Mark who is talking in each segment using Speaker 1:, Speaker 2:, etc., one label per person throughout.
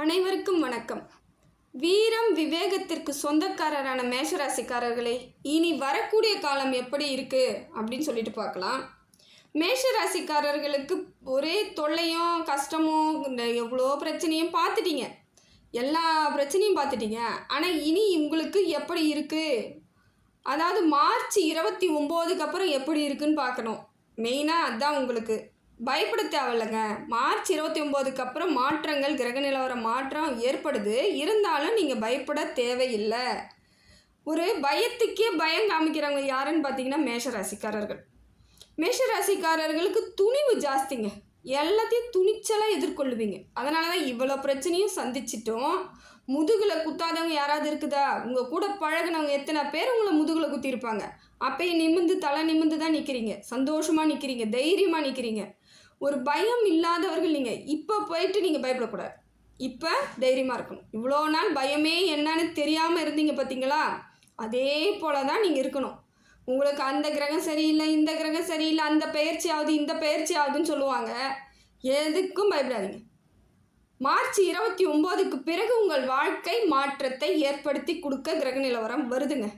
Speaker 1: அனைவருக்கும் வணக்கம். வீரம் விவேகத்திற்கு சொந்தக்காரரான மேஷராசிக்காரர்களே இனி வரக்கூடிய காலம் எப்படி இருக்கு? அப்படின்னு சொல்லிட்டு பார்க்கலாம். மேஷராசிக்காரர்களுக்கு ஒரே தொல்லையும் கஷ்டமும் இந்த எவ்வளோ பிரச்சனையும் பார்த்துட்டீங்க. எல்லா பிரச்சனையும் பார்த்துட்டீங்க. ஆனால் இனி உங்களுக்கு எப்படி இருக்குது அதாவது மார்ச் இருபத்தி ஒம்போதுக்கு அப்புறம் எப்படி இருக்குன்னு பார்க்கணும். மெயினாக அதுதான் உங்களுக்கு. பயப்பட தேவையில்லைங்க. மார்ச் இருபத்தி ஒம்போதுக்கு அப்புறம் மாற்றங்கள் கிரக நிலவர மாற்றம் ஏற்படுது. இருந்தாலும் நீங்கள் பயப்பட தேவையில்லை. ஒரு பயத்துக்கே பயம் காமிக்கிறவங்க யாருன்னு பார்த்தீங்கன்னா மேஷராசிக்காரர்கள். மேஷராசிக்காரர்களுக்கு துணிவு ஜாஸ்திங்க. எல்லாத்தையும் துணிச்சலாக எதிர்கொள்ளுவீங்க. அதனால தான் இவ்வளோ பிரச்சனையும் சந்திச்சிட்டோம். முதுகில் குத்தாதவங்க யாராவது இருக்குதா? உங்கள் கூட பழகுனவங்க எத்தனை பேர் உங்களை முதுகில் குத்திருப்பாங்க அப்பயே நிமிந்து தலை நிமிந்து தான் நிற்கிறீங்க சந்தோஷமாக நிற்கிறீங்க தைரியமாக நிற்கிறீங்க ஒரு பயம் இல்லாதவர்கள் நீங்கள் இப்போ போயிட்டு நீங்கள் பயப்படக்கூடாது. இப்போ தைரியமாக இருக்கணும். இவ்வளோ நாள் பயமே என்னன்னு தெரியாமல் இருந்தீங்க பார்த்தீங்களா அதே போல தான் நீங்கள் இருக்கணும். உங்களுக்கு அந்த கிரகம் சரியில்லை இந்த கிரகம் சரியில்லை அந்த பயிற்சி ஆகுது இந்த பயிற்சி ஆகுதுன்னு சொல்லுவாங்க. எதுக்கும் பயப்படாதீங்க. மார்ச் இருபத்தி ஒம்போதுக்கு பிறகு உங்கள் வாழ்க்கை மாற்றத்தை ஏற்படுத்தி கொடுக்க கிரக நிலவரம் வருதுங்க.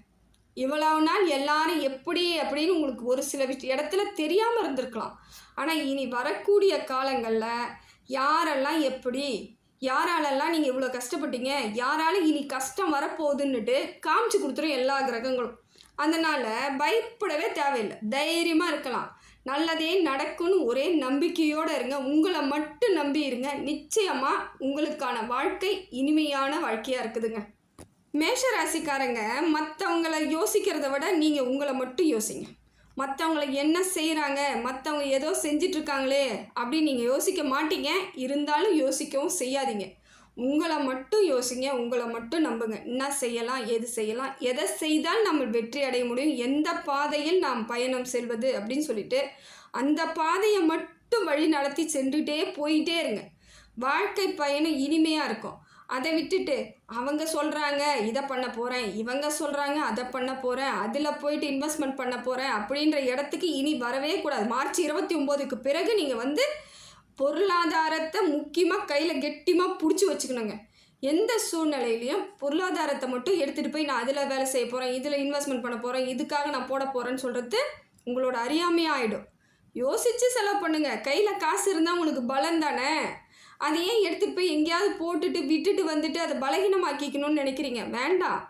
Speaker 1: இவ்வளவு நாள் எல்லாரும் எப்படி அப்படின்னு உங்களுக்கு ஒரு சில விஷ இடத்துல தெரியாமல் இருந்திருக்கலாம். ஆனால் இனி வரக்கூடிய காலங்களில் யாரெல்லாம் எப்படி யாராலெல்லாம் நீங்கள் இவ்வளோ கஷ்டப்பட்டீங்க யாரால இனி கஷ்டம் வரப்போகுதுன்னுட்டு காமிச்சு கொடுத்துரும் எல்லா கிரகங்களும். அதனால் பயப்படவே தேவையில்லை. தைரியமாக இருக்கலாம். நல்லதே நடக்கும்னு ஒரே நம்பிக்கையோடு இருங்க. உங்களை மட்டும் நம்பி இருங்க. நிச்சயமாக உங்களுக்கான வாழ்க்கை இனிமையான வாழ்க்கையாக இருக்குதுங்க. மேஷ ராசிக்காரங்க மற்றவங்கள யோசிக்கிறத விட நீங்கள் உங்களை மட்டும் யோசிங்க. மற்றவங்கள என்ன செய்கிறாங்க மற்றவங்க ஏதோ செஞ்சிட்ருக்காங்களே அப்படின்னு நீங்கள் யோசிக்க மாட்டீங்க. இருந்தாலும் யோசிக்கவும் செய்யாதீங்க. உங்களை மட்டும் யோசிங்க உங்களை மட்டும் நம்புங்க. என்ன செய்யலாம் எது செய்யலாம் எதை செய்தால் நம்ம வெற்றி அடைய முடியும் எந்த பாதையில் நாம் பயணம் செல்வது அப்படின்னு சொல்லிட்டு அந்த பாதையை மட்டும் வழி நடத்தி சென்றுட்டே போயிட்டே இருங்க. வாழ்க்கை பயணம் இனிமையாக இருக்கும். அதை விட்டுட்டு அவங்க சொல்கிறாங்க இதை பண்ண போகிறேன் இவங்க சொல்கிறாங்க அதை பண்ண போகிறேன் அதில் போயிட்டு இன்வெஸ்ட்மெண்ட் பண்ண போகிறேன் அப்படின்ற இடத்துக்கு இனி வரவே கூடாது. மார்ச் இருபத்தி ஒம்போதுக்கு பிறகு நீங்கள் வந்து பொருளாதாரத்தை முக்கியமாக கையில் கெட்டியமாக பிடிச்சி வச்சுக்கணுங்க. எந்த சூழ்நிலையிலையும் பொருளாதாரத்தை மட்டும் எடுத்துகிட்டு போய் நான் அதில் வேலை செய்ய போகிறேன் இதில் இன்வெஸ்ட்மெண்ட் பண்ண போகிறேன் இதுக்காக நான் போட போகிறேன்னு சொல்கிறது உங்களோட அறியாமையாக ஆகிடும் யோசித்து செலவு பண்ணுங்கள் கையில் காசு இருந்தால் உங்களுக்கு பலம் தானே? அதை ஏன் எடுத்துகிட்டு போய் எங்கேயாவது போட்டுட்டு விட்டுட்டு வந்துட்டு அதை பலகீனமாக்கிக்கணும்னு நினைக்கிறீங்க? வேண்டாம்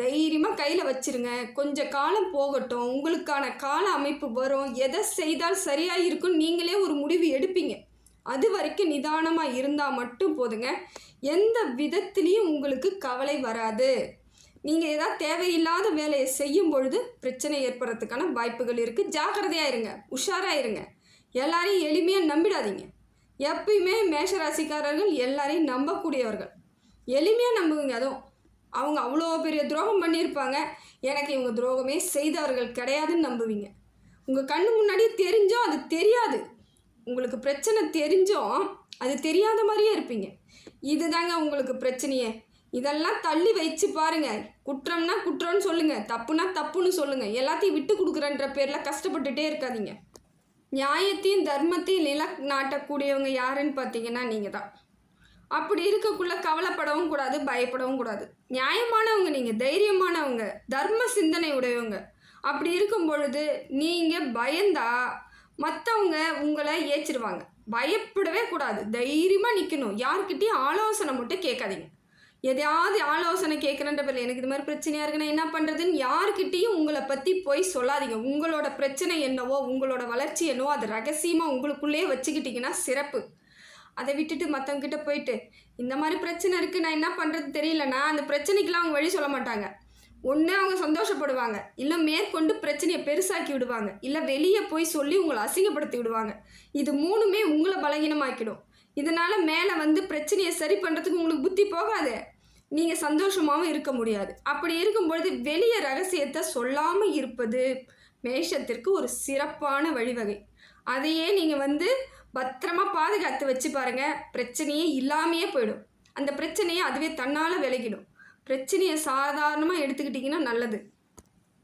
Speaker 1: தைரியமாக கையில் வச்சிருங்க. கொஞ்சம் காலம் போகட்டும். உங்களுக்கான கால அமைப்பு வரும். எதை செய்தால் சரியாக இருக்கும்னு நீங்களே ஒரு முடிவு எடுப்பீங்க. அது வரைக்கும் நிதானமாக இருந்தால் மட்டும் போதுங்க. எந்த விதத்துலேயும் உங்களுக்கு கவலை வராது. நீங்கள் ஏதாவது தேவையில்லாத வேலையை செய்யும் பொழுது பிரச்சனை ஏற்படுறதுக்கான வாய்ப்புகள் இருக்குது ஜாக்கிரதையாக இருங்க. உஷாராக இருங்க. எல்லாரையும் எளிமையாக நம்பிடாதீங்க. எப்பயுமே மேஷராசிக்காரர்கள் எல்லாரையும் நம்பக்கூடியவர்கள். எளிமையாக நம்புவீங்க அதுவும் அவங்க அவ்வளோ பெரிய துரோகம் பண்ணியிருப்பாங்க. எனக்கு இவங்க துரோகமே செய்தவர்கள் கிடையாதுன்னு நம்புவீங்க. உங்கள் கண்ணு முன்னாடி தெரிஞ்சோம் அது தெரியாது. உங்களுக்கு பிரச்சனை தெரிஞ்சோம் அது தெரியாத மாதிரியே இருப்பீங்க. இதுதாங்க உங்களுக்கு பிரச்சனையே. இதெல்லாம் தள்ளி வச்சு பாருங்கள் குற்றம்னா குற்றம்னு சொல்லுங்கள் தப்புனா தப்புன்னு சொல்லுங்கள் எல்லாத்தையும் விட்டு கொடுக்குறன்ற பேரில் கஷ்டப்பட்டுட்டே இருக்காதீங்க. நியாயத்தையும் தர்மத்தையும் நில நாட்டக்கூடியவங்க யாருன்னு பார்த்தீங்கன்னா நீங்கள் தான் அப்படி இருக்கக்குள்ள கவலைப்படவும் கூடாது பயப்படவும் கூடாது. நியாயமானவங்க நீங்கள் தைரியமானவங்க தர்ம சிந்தனை உடையவங்க. அப்படி இருக்கும் பொழுது நீங்கள் பயந்தா மற்றவங்க உங்களை ஏச்சிருவாங்க. பயப்படவே கூடாது. தைரியமாக நிற்கணும் யார்கிட்டையும் ஆலோசனை மட்டும் கேட்காதீங்க. எதையாவது ஆலோசனை கேட்குறன்ற பேரில் எனக்கு இது மாதிரி பிரச்சனையாக இருக்குன்னா என்ன பண்ணுறதுன்னு யாருக்கிட்டேயும் உங்களை பற்றி போய் சொல்லாதீங்க. உங்களோட பிரச்சனை என்னவோ உங்களோட வளர்ச்சி என்னவோ அது ரகசியமாக உங்களுக்குள்ளேயே வச்சுக்கிட்டிங்கன்னா சிறப்பு. அதை விட்டுட்டு மற்றவங்கிட்ட போயிட்டு இந்த மாதிரி பிரச்சனை இருக்குது நான் என்ன பண்ணுறது தெரியலன்னா அந்த பிரச்சனைக்கெலாம் அவங்க வழி சொல்ல மாட்டாங்க. ஒன்று அவங்க சந்தோஷப்படுவாங்க. இல்லை மேற்கொண்டு பிரச்சனையை பெருசாக்கி விடுவாங்க. இல்லை வெளியே போய் சொல்லி உங்களை அசிங்கப்படுத்தி விடுவாங்க. இது மூணுமே உங்களை பலகீனமாக்கிடும். இதனால் மேலே வந்து பிரச்சனையை சரி பண்ணுறதுக்கு உங்களுக்கு புத்தி போகாது. நீங்கள் சந்தோஷமாகவும் இருக்க முடியாது. அப்படி இருக்கும்பொழுது வெளியே ரகசியத்தை சொல்லாமல் இருப்பது மேஷத்திற்கு ஒரு சிறப்பான வழிவகை. அதையே நீங்கள் வந்து பத்திரமா பாதுகாத்து வச்சு பாருங்கள் பிரச்சனையே இல்லாமையே போயிடும். அந்த பிரச்சனையை அதுவே தன்னால் விலகிடும். பிரச்சனையை சாதாரணமாக எடுத்துக்கிட்டிங்கன்னா நல்லது.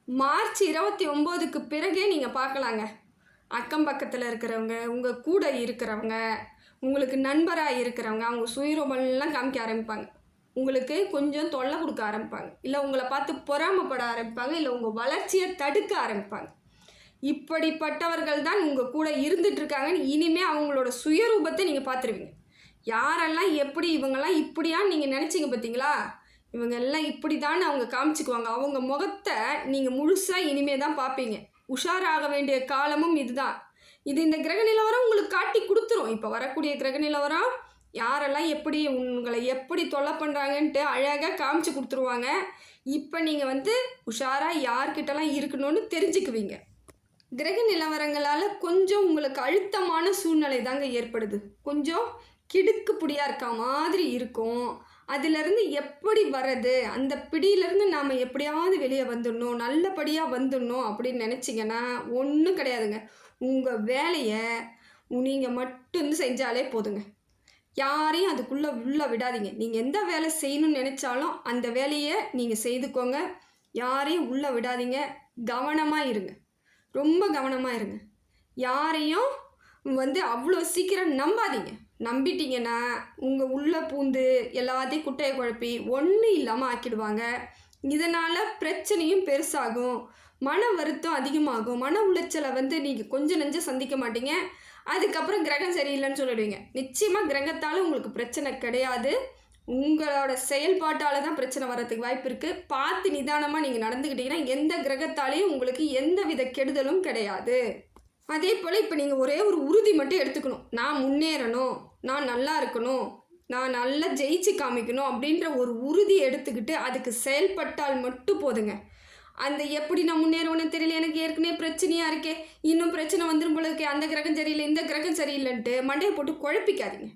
Speaker 1: மார்ச் இருபத்தி ஒம்போதுக்கு பிறகே நீங்கள் பார்க்கலாங்க. அக்கம் பக்கத்தில் இருக்கிறவங்க உங்கள் கூட இருக்கிறவங்க உங்களுக்கு நண்பராக இருக்கிறவங்க அவங்க சுயரூபம்லாம் காமிக்க ஆரம்பிப்பாங்க. உங்களுக்கு கொஞ்சம் தொல்லை கொடுக்க ஆரம்பிப்பாங்க. இல்லை உங்களை பார்த்து பொறாமைப்பட ஆரம்பிப்பாங்க. இல்லை உங்கள் வளர்ச்சியை தடுக்க ஆரம்பிப்பாங்க. இப்படிப்பட்டவர்கள் தான் உங்கள் கூட இருந்துட்டுருக்காங்கன்னு இனிமேல் இனிமே அவங்களோட சுயரூபத்தை நீங்கள் பார்த்துருவீங்க. யாரெல்லாம் எப்படி இவங்கெல்லாம் இப்படியான்னு நீங்கள் நினச்சிங்க பார்த்தீங்களா? இவங்க எல்லாம் இப்படி தான் அவங்க காமிச்சுக்குவாங்க. அவங்க முகத்தை நீங்கள் முழுசாக இனிமே தான் பார்ப்பீங்க. உஷாராக வேண்டிய காலமும் இதுதான். இது இந்த கிரக நிலவரம் உங்களுக்கு காட்டி கொடுத்துரும். இப்போ வரக்கூடிய கிரக நிலவரம் யாரெல்லாம் எப்படி உங்களை எப்படி தொல்லை பண்ணுறாங்கன்ட்டு அழகாக காமிச்சு கொடுத்துருவாங்க. இப்போ நீங்கள் வந்து உஷாராக யார்கிட்டலாம் இருக்கணும்னு தெரிஞ்சுக்குவீங்க. கிரக நிலவரங்களால் கொஞ்சம் உங்களுக்கு அழுத்தமான சூழ்நிலை தாங்க ஏற்படுது. கொஞ்சம் கிடுக்கு பிடியாக இருக்க மாதிரி இருக்கும். அதிலிருந்து எப்படி வர்றது? அந்த பிடியிலேருந்து நாம் எப்படியாவது வெளியே வந்துடணும் நல்லபடியாக வந்துடணும் அப்படின்னு நினச்சிங்கன்னா ஒன்றும் கிடையாதுங்க. உங்கள் வேலையை நீங்கள் மட்டும் செஞ்சாலே போதுங்க. யாரையும் அதுக்குள்ளே உள்ளே விடாதீங்க. நீங்கள் எந்த வேலை செய்யணும்னு நினச்சாலும் அந்த வேலையை நீங்கள் செய்துக்கோங்க. யாரையும் உள்ளே விடாதீங்க. கவனமாக இருங்க. ரொம்ப கவனமாக இருங்க. யாரையும் வந்து அவ்வளோ சீக்கிரம் நம்பாதீங்க. நம்பிட்டீங்கன்னா உங்கள் உள்ளே பூந்து எல்லாத்தையும் குட்டையை குழப்பி ஒன்றும் இல்லாமல் ஆக்கிடுவாங்க. இதனால் பிரச்சனையும் பெருசாகும். மன வருத்தம் அதிகமாகும். மன உளைச்சலை வந்து நீங்கள் கொஞ்சம் நெஞ்ச சந்திக்க மாட்டீங்க. அதுக்கப்புறம் கிரகம் சரியில்லைன்னு சொல்லிடுவீங்க. நிச்சயமாக கிரகத்தால் உங்களுக்கு பிரச்சனை கிடையாது. உங்களோட செயல்பாட்டால் தான் பிரச்சனை வர்றதுக்கு வாய்ப்பு இருக்குது பார்த்து நிதானமாக நீங்கள் நடந்துக்கிட்டீங்கன்னா எந்த கிரகத்தாலேயும் உங்களுக்கு எந்த வித கெடுதலும் கிடையாது. அதே போல் இப்போ நீங்கள் ஒரே ஒரு உறுதி மட்டும் எடுத்துக்கணும். நான் முன்னேறணும். நான் நல்லா இருக்கணும். நான் நல்லா ஜெயிச்சு காமிக்கணும் அப்படின்ற ஒரு உறுதி எடுத்துக்கிட்டு அதுக்கு செயல்பட்டால் மட்டும் போதுங்க. அந்த எப்படி நான் முன்னேறுவேன்னு தெரியல எனக்கு ஏற்கனவே பிரச்சனையாக இருக்கே. இன்னும் பிரச்சனை வந்துடும் போல இருக்கே. அந்த கிரகம் சரியில்லை இந்த கிரகம் சரியில்லைன்ட்டு மண்டையை போட்டு குழப்பிக்காதீங்க.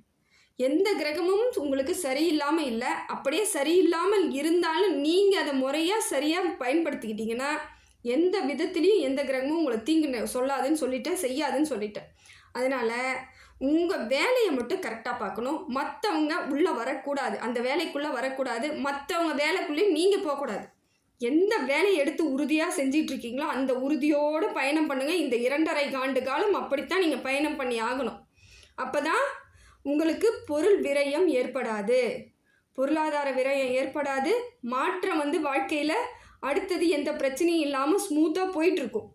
Speaker 1: எந்த கிரகமும் உங்களுக்கு சரியில்லாமல் இல்லை. அப்படியே சரியில்லாமல் இருந்தாலும் நீங்கள் அதை முறையாக சரியாக பயன்படுத்திக்கிட்டீங்கன்னா எந்த விதத்துலேயும் எந்த கிரகமும் உங்களை தீங்கு சொல்லாதுன்னு சொல்லிட்டேன் செய்யாதுன்னு சொல்லிட்டேன். அதனால் உங்கள் வேலையை மட்டும் கரெக்டாக பார்க்கணும். மற்றவங்க உள்ளே வரக்கூடாது. அந்த வேலைக்குள்ளே வரக்கூடாது. மற்றவங்க வேலைக்குள்ளேயும் நீங்கள் போகக்கூடாது. எந்த வேலையை எடுத்து உறுதியாக செஞ்சிட்டு இருக்கீங்களோ அந்த உறுதியோடு பயணம் பண்ணுங்கள் இந்த இரண்டரை ஆண்டு காலம் அப்படித்தான் நீங்கள் பயணம் பண்ணி ஆகணும். அப்போ தான் உங்களுக்கு பொருள் விரயம் ஏற்படாது. பொருளாதார விரயம் ஏற்படாது. மாற்றம் வந்து வாழ்க்கையில் அடுத்தது எந்த பிரச்சனையும் இல்லாமல் ஸ்மூத்தாக போயிட்டுருக்கும்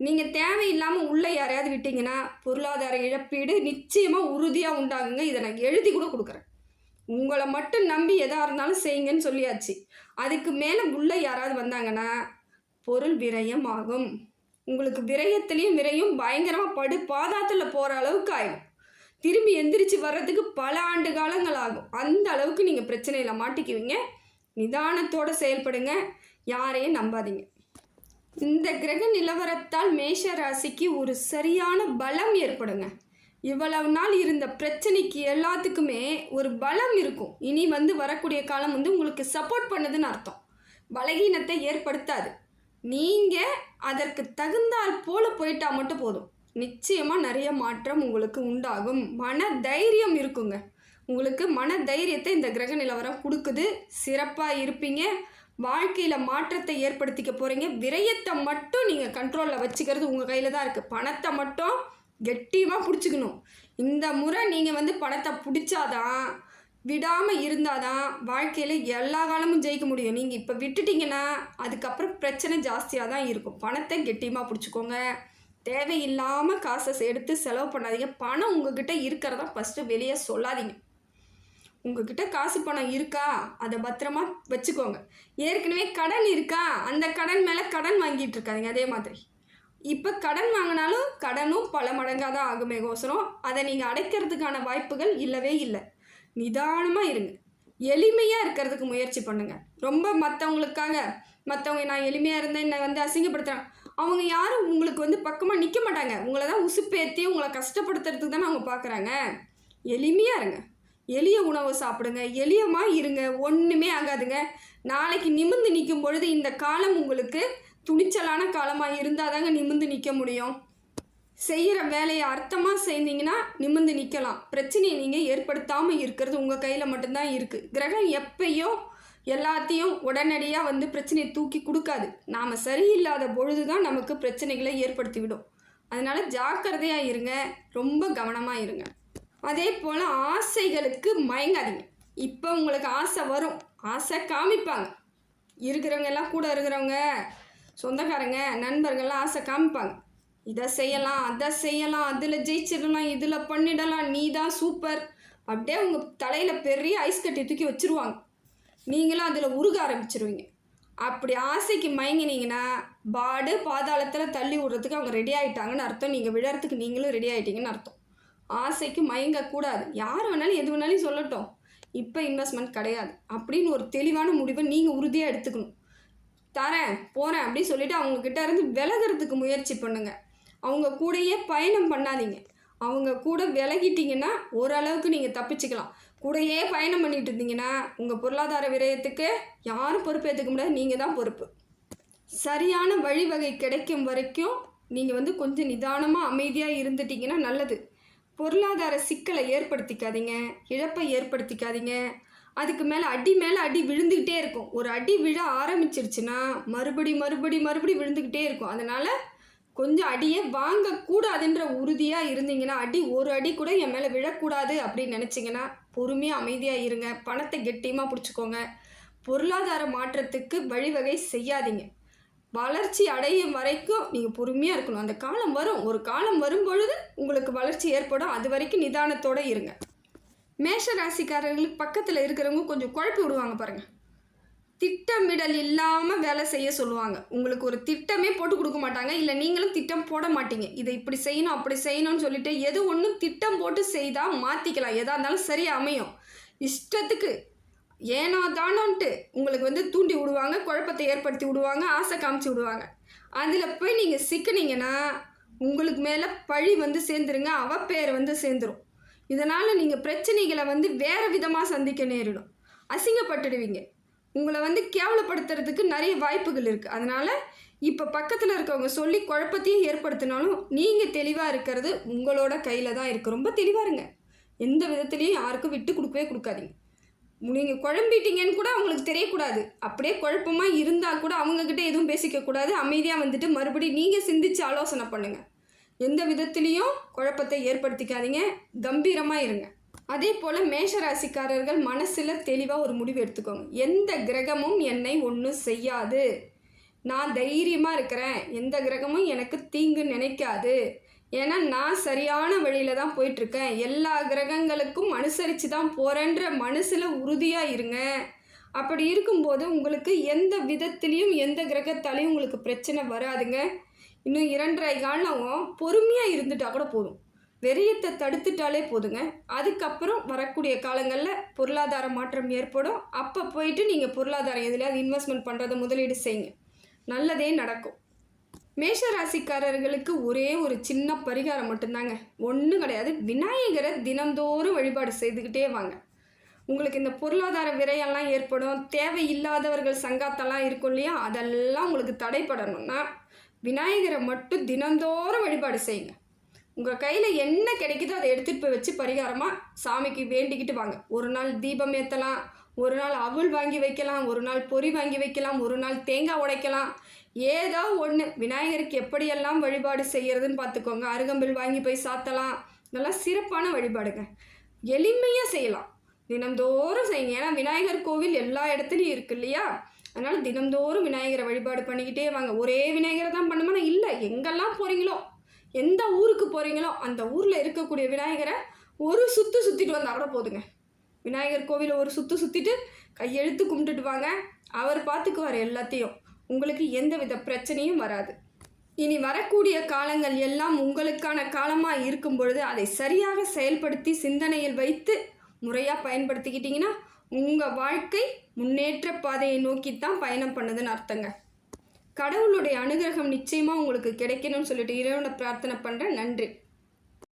Speaker 1: நீங்கள் தேவையில்லாமல் உள்ளே யாரையாவது விட்டிங்கன்னா பொருளாதார இழப்பீடு நிச்சயமாக உறுதியாக உண்டாகுங்க. இதை நான் எழுதி கூட கொடுக்குறேன். உங்களை மட்டும் நம்பி எதாக இருந்தாலும் செய்யுங்கன்னு சொல்லியாச்சு. அதுக்கு மேலே உள்ளே யாராவது வந்தாங்கன்னா பொருள் விரயம் ஆகும் உங்களுக்கு விரயத்துலேயும் விரயம் பயங்கரமாக படு பாதாத்தில் போகிற அளவுக்கு ஆகிடும் திரும்பி எந்திரிச்சு வர்றதுக்கு பல ஆண்டு காலங்கள் ஆகும். அந்த அளவுக்கு நீங்கள் பிரச்சனையில் மாட்டிக்குவீங்க. நிதானத்தோடு செயல்படுங்க. யாரையும் நம்பாதீங்க. இந்த கிரக நிலவரத்தால் மேஷ ராசிக்கு ஒரு சரியான பலம் ஏற்படுங்க. இவ்வளவு நாள் இருந்த பிரச்சனைக்கு எல்லாத்துக்குமே ஒரு பலம் இருக்கும். இனி வந்து வரக்கூடிய காலம் வந்து உங்களுக்கு சப்போர்ட் பண்ணுதுன்னு அர்த்தம். பலகீனத்தை ஏற்படுத்தாது. நீங்கள் அதற்கு தகுந்தால் போல போயிட்டா மட்டும் போதும். நிச்சயமாக நிறைய மாற்றம் உங்களுக்கு உண்டாகும். மன தைரியம் இருக்குங்க. உங்களுக்கு மன தைரியத்தை இந்த கிரக நிலவரம் கொடுக்குது. சிறப்பாக இருப்பீங்க. வாழ்க்கையில் மாற்றத்தை ஏற்படுத்திக்க போகிறீங்க விரயத்தை மட்டும் நீங்கள் கண்ட்ரோலில் வச்சுக்கிறது உங்கள் கையில் தான் இருக்குது பணத்தை மட்டும் கெட்டியமாக பிடிச்சிக்கணும். இந்த முறை நீங்கள் வந்து பணத்தை பிடிச்சாதான் விடாமல் இருந்தால் தான் வாழ்க்கையில் எல்லா காலமும் ஜெயிக்க முடியும். நீங்கள் இப்போ விட்டுட்டிங்கன்னா அதுக்கப்புறம் பிரச்சனை ஜாஸ்தியாக தான் இருக்கும். பணத்தை கெட்டியமாக பிடிச்சிக்கோங்க. தேவையில்லாமல் காசை எடுத்து செலவு பண்ணாதீங்க. பணம் உங்ககிட்ட இருக்கிறதா ஃபஸ்ட்டு வெளியே சொல்லாதீங்க. உங்ககிட்ட காசு பணம் இருக்கா? அதை பத்திரமா வச்சுக்கோங்க. ஏற்கனவே கடன் இருக்கா? அந்த கடன் மேலே கடன் வாங்கிட்டு இருக்காதிங்க அதே மாதிரி. இப்போ கடன் வாங்கினாலும் கடனும் பல மடங்காக தான் ஆகுமே கோசரம் அதை நீங்கள் அடைக்கிறதுக்கான வாய்ப்புகள் இல்லவே இல்லை. நிதானமாக இருங்க. எளிமையாக இருக்கிறதுக்கு முயற்சி பண்ணுங்கள் ரொம்ப மற்றவங்களுக்காக மற்றவங்க நான் எளிமையாக இருந்தேன் என்னை வந்து அசிங்கப்படுத்துகிறாங்க அவங்க யாரும் உங்களுக்கு வந்து பக்கமாக நிற்க மாட்டாங்க. உங்களை தான் உசுப்பேற்றி உங்களை கஷ்டப்படுத்துறதுக்கு தானே அவங்க பார்க்குறாங்க எளிமையாக இருங்க. எளிய உணவை சாப்பிடுங்க. எளியமாக இருங்க. ஒன்றுமே ஆகாதுங்க. நாளைக்கு நிமிர்ந்து நிற்கும் பொழுது இந்த காலம் உங்களுக்கு துணிச்சலான காலமாக இருந்தால் தாங்க நிமிர்ந்து நிற்க முடியும். செய்கிற வேலையை அர்த்தமாக செய்தீங்கன்னா நிமிர்ந்து நிற்கலாம். பிரச்சனையை நீங்கள் ஏற்படுத்தாமல் இருக்கிறது உங்கள் கையில் மட்டும்தான் இருக்குது கிரகம் எப்பயோ எல்லாத்தையும் உடனடியாக வந்து பிரச்சனையை தூக்கி கொடுக்காது. நாம் சரியில்லாத பொழுது தான் நமக்கு பிரச்சனைகளை ஏற்படுத்திவிடும். அதனால் ஜாக்கிரதையாக இருங்க. ரொம்ப கவனமாக இருங்க. அதே போல் ஆசைகளுக்கு மயங்காதீங்க. இப்போ உங்களுக்கு ஆசை வரும். ஆசை காமிப்பாங்க. இருக்கிறவங்க எல்லாம் கூட இருக்கிறவங்க சொந்தக்காரங்க நண்பர்கள்லாம் ஆசை காமிப்பாங்க. இதை செய்யலாம் அதை செய்யலாம் அதில் ஜெயிச்சிடலாம் இதில் பண்ணிடலாம் நீ தான் சூப்பர் அப்படியே உங்கள் தலையில் பெரிய ஐஸ் கட்டி தூக்கி வச்சுருவாங்க. நீங்களும் அதில் உருக ஆரம்பிச்சிருவீங்க. அப்படி ஆசைக்கு மயங்கினீங்கன்னா பாடு பாதாளத்தில் தள்ளி விடுறதுக்கு அவங்க ரெடி ஆகிட்டாங்கன்னு அர்த்தம். நீங்கள் விழறதுக்கு நீங்களும் ரெடி ஆகிட்டீங்கன்னு அர்த்தம். ஆசைக்கு மயங்கக்கூடாது. யார் வேணாலும் எது வேணாலும் சொல்லட்டும். இப்போ இன்வெஸ்ட்மெண்ட் கிடையாது. அப்படின்னு ஒரு தெளிவான முடிவை நீங்கள் உறுதியாக எடுத்துக்கணும். தரேன் போகிறேன் அப்படின்னு சொல்லிட்டு அவங்கக்கிட்ட இருந்து விலகிறதுக்கு முயற்சி பண்ணுங்கள் அவங்க கூடயே பயணம் பண்ணாதீங்க. அவங்க கூட விலகிட்டிங்கன்னா ஓரளவுக்கு நீங்கள் தப்பிச்சுக்கலாம். கூடயே பயணம் பண்ணிட்டு இருந்தீங்கன்னா உங்கள் பொருளாதார விரயத்துக்கு யாரும் பொறுப்பேற்றுக்க முடியாது. நீங்கள் தான் பொறுப்பு. சரியான வழிவகை கிடைக்கும் வரைக்கும் நீங்கள் வந்து கொஞ்சம் நிதானமாக அமைதியாக இருந்துட்டிங்கன்னா நல்லது. பொருளாதார சிக்கலை ஏற்படுத்திக்காதீங்க. இழப்பை ஏற்படுத்திக்காதீங்க. அதுக்கு மேலே அடி மேலே அடி விழுந்துக்கிட்டே இருக்கும். ஒரு அடி விழ ஆரம்பிச்சிருச்சுன்னா மறுபடி மறுபடி மறுபடி விழுந்துக்கிட்டே இருக்கும். அதனால் கொஞ்சம் அடியே வாங்கக்கூடாதுன்ற உறுதியாக இருந்தீங்கன்னா அடி ஒரு அடி கூட என் மேலே விழக்கூடாது அப்படின்னு நினச்சிங்கன்னா பொறுமையாக அமைதியாக இருங்க. பணத்தை கெட்டியமாக பிடிச்சிக்கோங்க. பொருளாதார மாற்றத்துக்கு வழிவகை செய்யாதீங்க. வளர்ச்சி அடையும் வரைக்கும் நீங்கள் பொறுமையாக இருக்கணும். அந்த காலம் வரும். ஒரு காலம் வரும் பொழுது உங்களுக்கு வளர்ச்சி ஏற்படும். அது வரைக்கும் நிதானத்தோடு இருங்க. மேஷ ராசிக்காரர்களுக்கு பக்கத்தில் இருக்கிறவங்க கொஞ்சம் குழப்பி விடுவாங்க பாருங்கள் திட்டமிடல் இல்லாமல் வேலை செய்ய சொல்லுவாங்க. உங்களுக்கு ஒரு திட்டமே போட்டு கொடுக்க மாட்டாங்க. இல்லை நீங்களும் திட்டம் போட மாட்டீங்க. இதை இப்படி செய்யணும் அப்படி செய்யணும்னு சொல்லிட்டு எது ஒன்றும் திட்டம் போட்டு செய்தால் மாற்றிக்கலாம் எதாக இருந்தாலும் சரி அமையும். இஷ்டத்துக்கு ஏனோ தானோன்ட்டு உங்களுக்கு வந்து தூண்டி விடுவாங்க குழப்பத்தை ஏற்படுத்தி விடுவாங்க ஆசை காமிச்சு விடுவாங்க. அதில் போய் நீங்கள் சிக்கினீங்கன்னா உங்களுக்கு மேலே பழி வந்து சேர்ந்துருங்க அவ பேர் வந்து சேர்ந்துரும். இதனால் நீங்கள் பிரச்சனைகளை வந்து வேறு விதமாக சந்திக்க நேரிடும். அசிங்கப்பட்டுடுவீங்க. உங்களை வந்து கேவலப்படுத்துறதுக்கு நிறைய வாய்ப்புகள் இருக்குது அதனால் இப்போ பக்கத்தில் இருக்கவங்க சொல்லி குழப்பத்தையும் ஏற்படுத்தினாலும் நீங்கள் தெளிவாக இருக்கிறது உங்களோட கையில் தான் இருக்குது ரொம்ப தெளிவாக இருங்க. எந்த விதத்துலேயும் யாருக்கும் விட்டு கொடுக்கவே கொடுக்காதீங்க. நீங்கள் குழம்பிட்டீங்கன்னு கூட அவங்களுக்கு தெரியக்கூடாது. அப்படியே குழப்பமாக இருந்தால் கூட அவங்கக்கிட்ட எதுவும் பேசிக்கக்கூடாது அமைதியாக வந்துட்டு மறுபடியும் நீங்கள் சிந்திச்சு ஆலோசனை பண்ணுங்கள் எந்த விதத்துலேயும் குழப்பத்தை ஏற்படுத்திக்காதீங்க. கம்பீரமாக இருங்க. அதே போல் மேஷராசிக்காரர்கள் மனசில் தெளிவாக ஒரு முடிவு எடுத்துக்கோங்க. எந்த கிரகமும் என்னை ஒன்றும் செய்யாது. நான் தைரியமாக இருக்கிறேன். எந்த கிரகமும் எனக்கு தீங்கு நினைக்காது. ஏன்னா நான் சரியான வழியில் தான் போயிட்டுருக்கேன். எல்லா கிரகங்களுக்கும் அனுசரித்து தான் போகிறேன்ற மனசில் உறுதியாக இருங்க. அப்படி இருக்கும்போது உங்களுக்கு எந்த விதத்துலேயும் எந்த கிரகத்தாலையும் உங்களுக்கு பிரச்சனை வராதுங்க. இன்னும் இரண்டரை காலம் பொறுமையாக இருந்துட்டா கூட போதும். வெறியத்தை தடுத்துட்டாலே போதுங்க. அதுக்கப்புறம் வரக்கூடிய காலங்களில் பொருளாதார மாற்றம் ஏற்படும். அப்போ போயிட்டு நீங்கள் பொருளாதாரம் எதுலையாவது இன்வெஸ்ட்மெண்ட் பண்ணுறதை முதலீடு செய்யுங்க. நல்லதே நடக்கும். மேஷ ராசிக்காரர்களுக்கு ஒரே ஒரு சின்ன பரிகாரம் மட்டும்தாங்க. ஒன்றும் கிடையாது. விநாயகரை தினந்தோறும் வழிபாடு செய்துக்கிட்டே வாங்க. உங்களுக்கு இந்த பொருளாதார விரையெல்லாம் ஏற்படும். தேவையில்லாதவர்கள் சங்காத்தெல்லாம் இருக்கும் இல்லையா? அதெல்லாம் உங்களுக்கு தடைப்படணும்னா விநாயகரை மட்டும் தினந்தோறும் வழிபாடு செய்யுங்க. உங்கள் கையில் என்ன கிடைக்குதோ அதை எடுத்துகிட்டு போய் வச்சு பரிகாரமாக சாமிக்கு வேண்டிக்கிட்டு வாங்க. ஒரு நாள் தீபம் ஏற்றலாம் ஒரு நாள் அவுள் வாங்கி வைக்கலாம் ஒரு நாள் பொறி வாங்கி வைக்கலாம் ஒரு நாள் தேங்காய் உடைக்கலாம். ஏதோ ஒன்று விநாயகருக்கு எப்படியெல்லாம் வழிபாடு செய்கிறதுன்னு பார்த்துக்கோங்க. அருகம்பில் வாங்கி போய் சாத்தலாம். நல்லா சிறப்பான வழிபாடுங்க. எளிமையாக செய்யலாம். தினந்தோறும் செய்யுங்க. ஏன்னா விநாயகர் கோவில் எல்லா இடத்துலையும் இருக்கு இல்லையா? அதனால் தினந்தோறும் விநாயகரை வழிபாடு பண்ணிக்கிட்டே வாங்க. ஒரே விநாயகரை தான் பண்ணுமானா இல்லை. எங்கெல்லாம் போகிறீங்களோ எந்த ஊருக்கு போகிறீங்களோ அந்த ஊரில் இருக்கக்கூடிய விநாயகரை ஒரு சுற்று சுற்றிட்டு வந்தால் கூட போதுங்க. விநாயகர் கோவிலை ஒரு சுற்று சுற்றிட்டு கையெழுத்து கும்பிட்டுட்டு வாங்க. அவர் பார்த்துக்குவார் எல்லாத்தையும். உங்களுக்கு எந்த வித பிரச்சனையும் வராது. இனி வரக்கூடிய காலங்கள் எல்லாம் உங்களுக்கான காலமாக இருக்கும் பொழுது அதை சரியாக செயல்படுத்தி சிந்தனையில் வைத்து முறையாக பயன்படுத்திக்கிட்டிங்கன்னா உங்கள் வாழ்க்கை முன்னேற்ற பாதையை நோக்கித்தான் பயணம் பண்ணுதுன்னு அர்த்தங்க. கடவுளுடைய அனுகிரகம் நிச்சயமாக உங்களுக்கு கிடைக்கணும்னு சொல்லிட்டு இறைவனை பிரார்த்தனை பண்ணுறேன் நன்றி.